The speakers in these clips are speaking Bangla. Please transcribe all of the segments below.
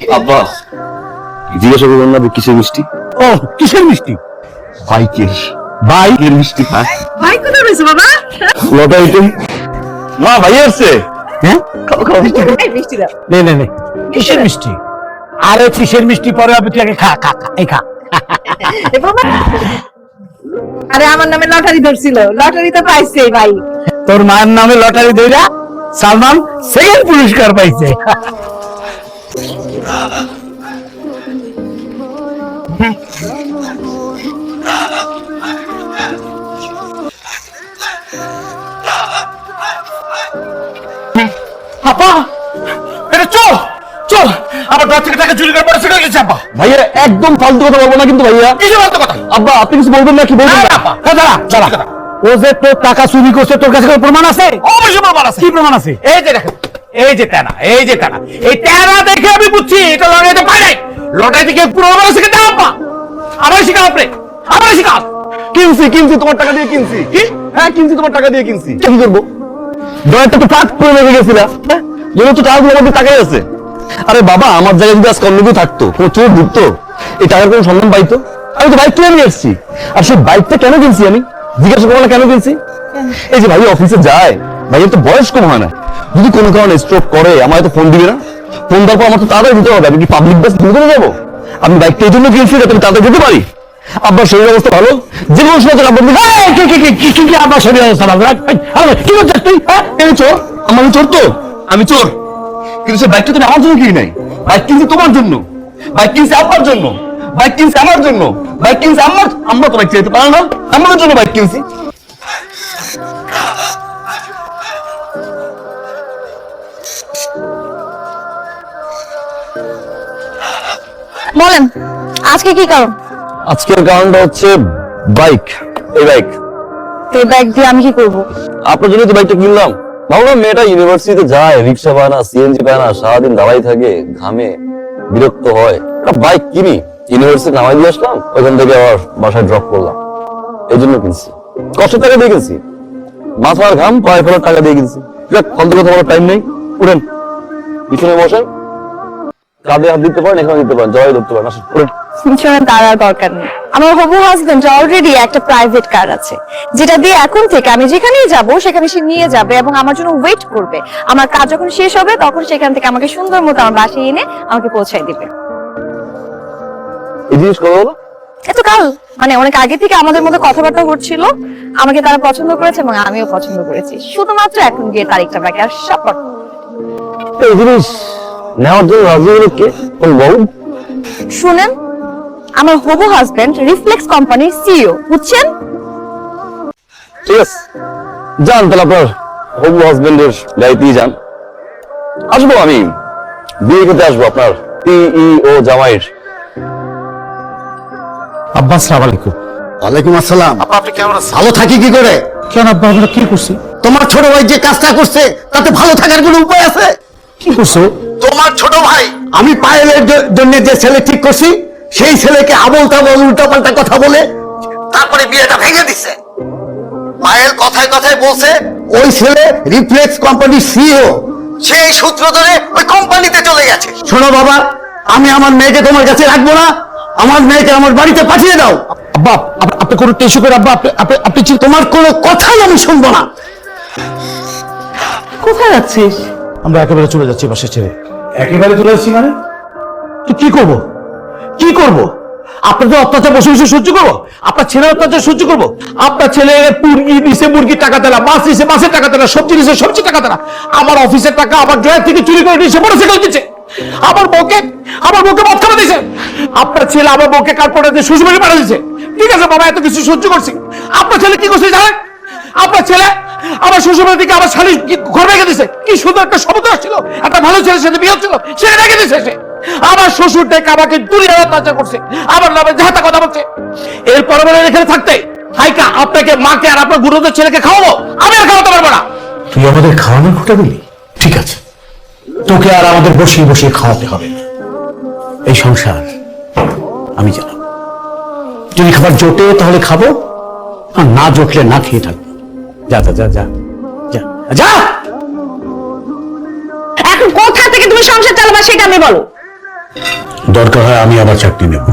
আব্বা জিজ্ঞাসা করবেন না কিসের মিষ্টি? ও কিসের মিষ্টি? বাইকের। বাইকের মিষ্টি ভাই কোথায় রয়েছে বাবা? মা ভাই আসছে। হ্যাঁ? খাও খাও। মিষ্টি খাও। এই মিষ্টি দাও নে নে নে। কিসের মিষ্টি? আরে কিসের মিষ্টি? পরে হবে তুই আগে খা খা খা এই খা। আরে আমার নামে লটারি ধরছিল। লটারিতে পাইছে ভাই। তোর মায়ের নামে লটারি দইরা সালমান সেকেন্ড পুরস্কার পাইছে। আপা এটা চল! চল! আমার দশ থেকে টাকা চুরি করে পরে গেছে আপা ভাইয়া একদম ফালতু কথা বলব না কিন্তু ভাইয়া। কিসে বলতে কথা? আব্বা আপনি কিছু বলবেন না কি বলবেন না? আপা, দাঁড়া, দাঁড়া। ও যে তোর টাকা চুরি করছে তোর কাছে কোনো প্রমাণ আছে? অবশ্যই প্রমাণ আছে। কি প্রমাণ আছে? এই যে দেখেন এই যে টানা এই যে টানা এই টানা দেখে আমি বুঝছি এটা লড়াইতে পাই নাই। লড়াই থেকে প্রমাণ আছে কিন্তু আপা আমার শিখাও আপনি আমার শিখাও কিনছি কিনছি তোমার টাকা দিয়ে কিনছি। কি? হ্যাঁ কিনছি তোমার টাকা দিয়ে কিনছি। কি করব? দয়াটা তো ফাট করে রেখে গেছিলা হ্যাঁ যেহেতু তো টাকাগুলো আমাদের টাকাই আছে। আরে বাবা আমার জায়গায় যদি আজকে অন্য কেউ থাকতো কোনো চোর ঢুকতো এই টাকার কোনো সম্মান পাইতো? আমি তো বাইক কিনে নিয়ে এসেছি। আর সেই বাইকটা কেন কিনছি আমি? জিজ্ঞাসা করব না কেন কিনছি? এই যে ভাই অফিসে যায়। ভাইয়ের তো বয়স কম হয় না। যদি কোনো কারণে স্ট্রোক করে, আমায় তো ফোন দিবে না। ফোন দেওয়ার পর আমার তো তাড়াতাড়ি দিতে হবে। আমি কি পাবলিক বাস ভুলে যাব? আমি বাইকটা এই জন্য কিনছি যাতে আমি তাড়াতাড়ি যেতে পারি। আব্বার শরীর অবস্থা ভালো? যে কোনো সময় কি কি আব্বার শরীর অবস্থা ভালো? কি করছিস তুই? হ্যাঁ চোর, আমার চোর তো। আমি চোর। কিন্তু সে বাইকটা তুমি আমার জন্য কিনি নাই। বাইক কিনছি তোমার জন্য। বাইক কিনছি আব্বার জন্য। বাইক কিনছি আমার জন্য। বাইক কিনছি আমার আমরা তো বাইক চাইতে না। আমার জন্য বাইক কিনছি। বলেন আজকে কি কারণ? আজকের কারণটা হচ্ছে বাইক এই বাইক। এই ব্যাগ দিয়ে আমি কি করব? আপনার জন্য তো বাইকটা কিনলাম। ভাবলাম মেয়েটা ইউনিভার্সিটিতে যায় রিক্সা পায় না সিএনজি পায় না সারাদিন দাঁড়াই থাকে ঘামে বিরক্ত হয়। একটা বাইক কিনি ইউনিভার্সিটি নামাই দিয়ে আসলাম ওইখান থেকে আবার বাসায় ড্রপ করলাম। এই জন্য কিনছি। কষ্টের টাকা দিয়ে কিনছি। মাথার ঘাম পায়ে ফেলার টাকা দিয়ে কিনছি। ফালতু কথা বলার টাইম নেই। উঠেন। পিছনে বসেন। কাঁধে হাত দিতে পারেন এখানে দিতে পারেন ধরতে পারেন পিছনে আর দরকার নেই। আমার হবু হাজবেন্ড অলরেডি একটা প্রাইভেট কার আছে যেটা দিয়ে এখন থেকে আমি যেখানেই যাব সেখানে সে নিয়ে যাবে এবং আমার জন্য ওয়েট করবে। আমার কাজ যখন শেষ হবে তখন সেখান থেকে আমাকে সুন্দর মতো আমার বাসায় এনে আমাকে পৌঁছায় দিবে। এই জিনিস কথা বলো এত কাল মানে অনেক আগে থেকে আমাদের মধ্যে কথাবার্তা হচ্ছিল আমাকে তারা পছন্দ করেছে এবং আমিও পছন্দ করেছি। শুধুমাত্র এখন গিয়ে তারিখটা বাকি আর সব। এই জিনিস নেওয়ার জন্য রাজি হলো কে? কোন বউ? শুনেন আমার হবু হাজবেন্ড রিফ্লেক্স কোম্পানির সিইও বুঝছেন? ঠিক আছে যান তাহলে আপনার হবু হাজবেন্ডের গাড়িতেই যান। আসব আমি বিয়ে করতে আসব আপনার ও জামাইয়ের। আব্বা আসসালামু আলাইকুম। ওয়ালাইকুম আসসালাম। আপা আপনি কেমন আছেন? ভালো থাকি কি করে? কেন আব্বা আমরা কি করছি? তোমার ছোট ভাই যে কাজটা করছে তাতে ভালো থাকার কোনো উপায় আছে? কি করছ? তোমার ছোট ভাই। আমি পায়েলের জন্য যে ছেলে ঠিক করছি সেই ছেলেকে আবল তাবল উল্টা পাল্টা কথা বলে তারপরে বিয়েটা ভেঙে দিছে। পায়েল কথায় কথায় বলছে ওই ছেলে রিফ্লেক্স কোম্পানির সিইও। সেই সূত্র ধরে ওই কোম্পানিতে চলে গেছে। শোনো বাবা আমি আমার মেয়েকে তোমার কাছে রাখব না আমার মেয়েকে আমার বাড়িতে পাঠিয়ে দাও। আব্বা আপ- আপনি কোনো টেস্ট করে আব্বা আপনি আপনি- আপনি তোমার কোনো কথাই আমি শুনব না। কোথায় যাচ্ছিস? আমরা একেবারে চলে যাচ্ছি বাসা ছেড়ে। একেবারে চলে যাচ্ছি মানে? তো কি করব? কি করব? আপনাদের অত্যাচার বসে বসে সহ্য করব? আপনার ছেলের অত্যাচার সহ্য করব? আপনার ছেলে মুরগি দিছে মুরগির টাকা দেলা মাছ দিছে মাছের টাকা দেলা সবজি দিছে সবজি টাকা দেলা আমার অফিসের টাকা আমার জয়ের থেকে চুরি করে নিয়েছে মোটরসাইকেল দিচ্ছে আমার বউকে আমার বউকে মদ খাওয়া দিয়েছে। আপনার ছেলে আমার বউকে কার্পোরে দিয়ে শ্বশুরবাড়ি পাঠা দিয়েছে। ঠিক আছে বাবা, এত কিছু সহ্য করছি। আপনার ছেলে কি করছে জানেন? আপনার ছেলে আমার শ্বশুরবাড়ি থেকে আমার শালি ঘর রেখে দিছে? কি সুন্দর একটা সমুদ্র ছিল একটা ভালো ছেলের সাথে বিয়ে হচ্ছিল? সে রেখে দিছে সে। আমার শ্বশুর ডেকে আমাকে দুনিয়া অত্যাচার করছে। আমার নামে যাহাতা কথা বলছে। এরপর বলে এখানে থাকতে হাইকা, আপনাকে, মাকে আর আপনার গুরুদের ছেলেকে খাওয়াবো? আমি আর খাওয়াতে পারব না। তুই আমাদের খাওয়ানোর বলি ঠিক আছে। তোকে আর আমাদের বসিয়ে বসিয়ে খাওয়াতে হবে। এই সংসার আমি জানাব। যদি খাবার জোটে তাহলে খাব, আর না জোটলে না খেয়ে থাকব। যা যা যা যা। যা। যা! এখন কোথা থেকে তুমি সংসার চালাবা সেটা আমি বলো। দরকার হয় আমি আবার চাকরি নেব।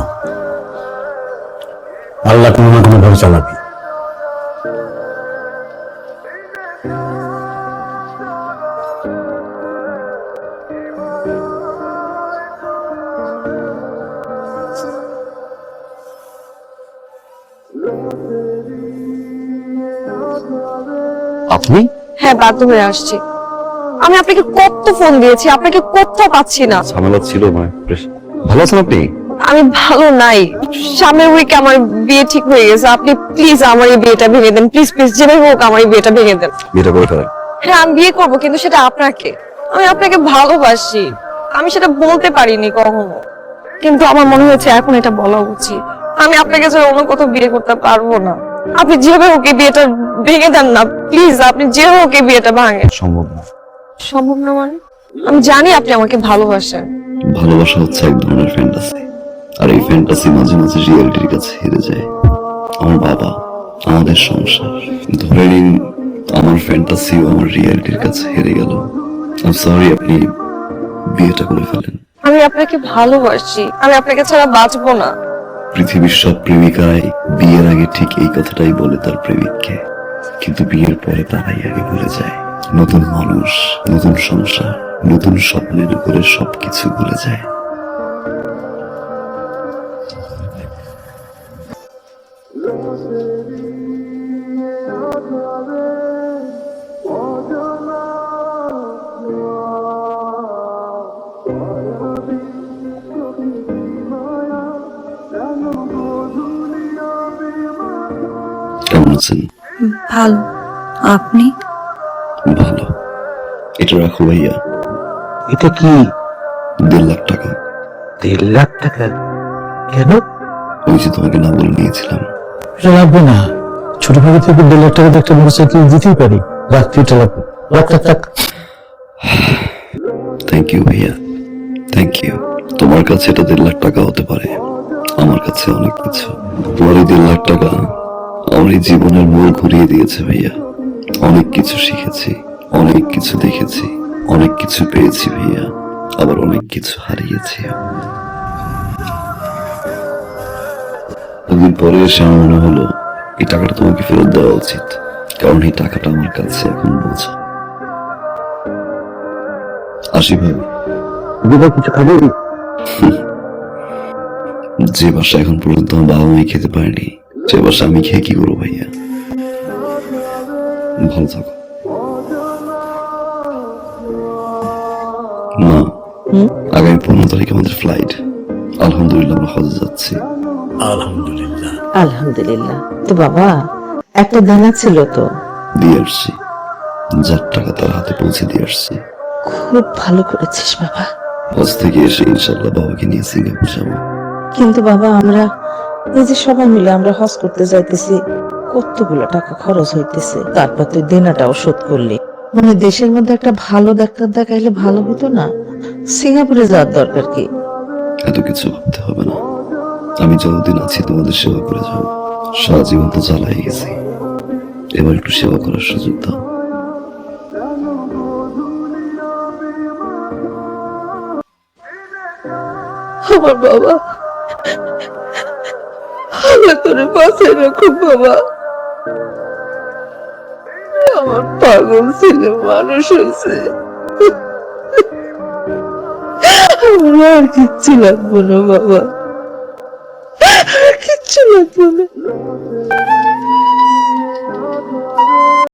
আল্লাহ কোনো না কোনো ভাবে চালাবি। হ্যাঁ বাধ্য হয়ে আসছি। আমি আপনাকে কত ফোন দিয়েছি আপনাকে কোথাও পাচ্ছি না। ঝামেলা ছিল মানে ভালো আছেন আপনি? আমি ভালো নাই। সামনের উইকে আমার বিয়ে ঠিক হয়ে গেছে। আপনি প্লিজ আমার এই বিয়েটা ভেঙে দেন। প্লিজ প্লিজ যেভাবে হোক আমার এই বিয়েটা ভেঙে দেন। বিয়েটা করে ফেলেন। হ্যাঁ আমি বিয়ে করব কিন্তু সেটা আপনাকে। আমি আপনাকে ভালোবাসি। আমি সেটা বলতে পারিনি কখনো। কিন্তু আমার মনে হয়েছে এখন এটা বলা উচিত। আমি আপনাকে ছাড়া অন্য কোথাও বিয়ে করতে পারব না। আপনি যেভাবে এই বিয়েটা ভেঙে দেন না প্লিজ আপনি যেভাবে এই বিয়েটা ভাঙেন। সম্ভব না। সম্ভব না মানে? আমি জানি আপনি আমাকে ভালোবাসেন। ভালোবাসা হচ্ছে এক ধরনের ফ্যান্টাসি আর এই ফ্যান্টাসি মাঝে মাঝে রিয়েলিটির কাছে হেরে যায়। আমার বাবা আমাদের সংসার। ধরে নিন আমার ফ্যান্টাসিও আমার রিয়েলিটির কাছে হেরে গেল। সরি আপনি বিয়েটা করে ফেলেন। আমি আপনাকে ভালোবাসি। আমি আপনাকে ছাড়া বাঁচবো না। পৃথিবীর সব প্রেমিকায় বিয়ের আগে ঠিক এই কথাটাই বলে তার প্রেমিককে। কিন্তু বিয়ের পরে তারাই আগে ভুলে যায়। নতুন মানুষ, নতুন সংসার, নতুন স্বপ্নের উপরে সবকিছু ভুলে যায়। আছেন? ভালো। আপনি? ভালো। এটা রাখো ভাইয়া। এটা কি? দেড় লাখ টাকা। দেড় লাখ টাকা? কেন? ওই যে তোমাকে না বলে নিয়েছিলাম এটা লাগবে না। ছোটবেলা থেকে দেড় লাখ টাকা একটা মোটরসাইকেল দিতেই পারি। রাখতে এটা লাখ টাকা। থ্যাংক ইউ ভাইয়া। থ্যাংক ইউ তোমার কাছে এটা দেড় লাখ টাকা হতে পারে। আমার কাছে অনেক কিছু। তোমার এই দেড় লাখ টাকা। আমার এই জীবনের মোড় ঘুরিয়ে দিয়েছে ভাইয়া। অনেক কিছু শিখেছি অনেক কিছু দেখেছি অনেক কিছু পেয়েছি ভাইয়া। আবার অনেক কিছু হারিয়েছি একদিন পরে এসে আমার মনে হলো এই টাকাটা তোমাকে ফেরত দেওয়া উচিত কারণ এই টাকাটা আমার কাছে এখন বোঝা। আসি ভাই। কিছু খাবে? যে বাসা এখন পর্যন্ত আমার বাবা মাই খেতে পারেনি সে বাসা আমি খেয়ে কি করব ভাইয়া? ভালো থাকো। মা আগামী পনেরো তারিখ আমাদের ফ্লাইট আলহামদুলিল্লাহ আমরা হজে যাচ্ছি। আলহামদুলিল্লাহ। আলহামদুলিল্লাহ। তো বাবা একটা দানা ছিল তো? দিয়ে আসছি। যার টাকা তার হাতে পৌঁছে দিয়ে আসছি। খুব ভালো করেছিস বাবা। হজ থেকে এসে ইনশাল্লাহ বাবাকে নিয়ে সিঙ্গাপুর যাব। কিন্তু বাবা আমরা এই যে সবাই মিলে আমরা হজ করতে যাইতেছি কতগুলো টাকা খরচ হইতেছে। তারপর তুই দেনাটাও শোধ করলি। মানে দেশের মধ্যে একটা ভালো ডাক্তার দেখাইলে ভালো হতো না? সিঙ্গাপুরে যাওয়ার দরকার কি? এত কিছু ভাবতে হবে না। আমি যতদিন আছি তোমাদের সেবা করে যাব। সারা জীবন তো জ্বালাই গেছি। এবার একটু সেবা করার সুযোগ দাও। আমার বাবা আল্লাহ বাসায় রাখো বাবা। আমার পাগল ছেলে মানুষ হয়েছে। আমরা আর কিচ্ছু লাগবো না বাবা। কিচ্ছু লাগবো না।